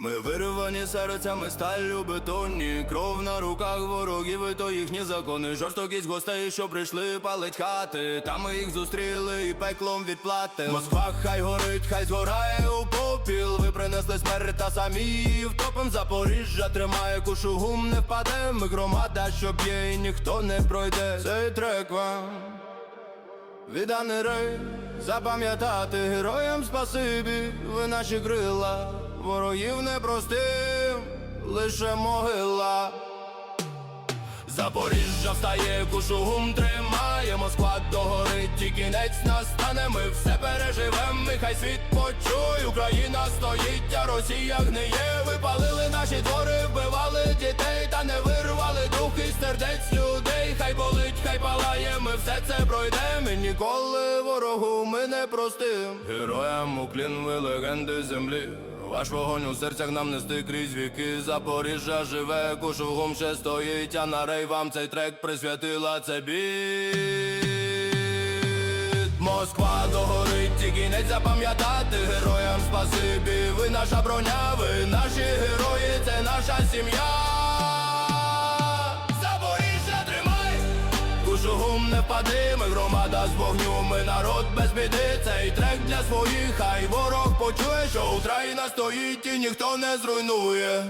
Ми вирвані серцями сталю бетонні Кров на руках ворогів, і то їхні закони. Жорстокість гостей, що прийшли палить хати. Там ми їх зустріли і пеклом відплатим Москва хай горить, хай згорає у попіл. Ви принесли смерть та самі її втопим Запоріжжя тримає кушугум, не впаде. Ми громада, що б'є, і ніхто не пройде. Цей трек вам Відданий рей, запам'ятати героям спасибі, ви наші крила, ворогів не простим, лише могила. Запоріжжя встає, кушугум тримає, Москва догорить, і кінець настане, ми все переживем, і хай світ почує, Україна стоїть, а Росія гниє, випалили наші двори, вбивали дітей, та не вирвали дух із сердець людей, хай болить, хай палає, ми все це пройдемо, і ніколи ворогу ми не простим. Героям уклін ви легенди землі. Ваш вогонь у серцях нам нести крізь віки. Запоріжжя живе, кушугум ще стоїть, а на рей вам цей трек присвятила. Це біт. Москва догорить, і кінець запам'ятати. Героям спасибі, ви наша броня, ви наші герої, це наша сім'я. Кушугум не впади, ми громада з вогню, ми народ без біди, своїх, хай ворог почує, що Україна стоїть і ніхто не зруйнує.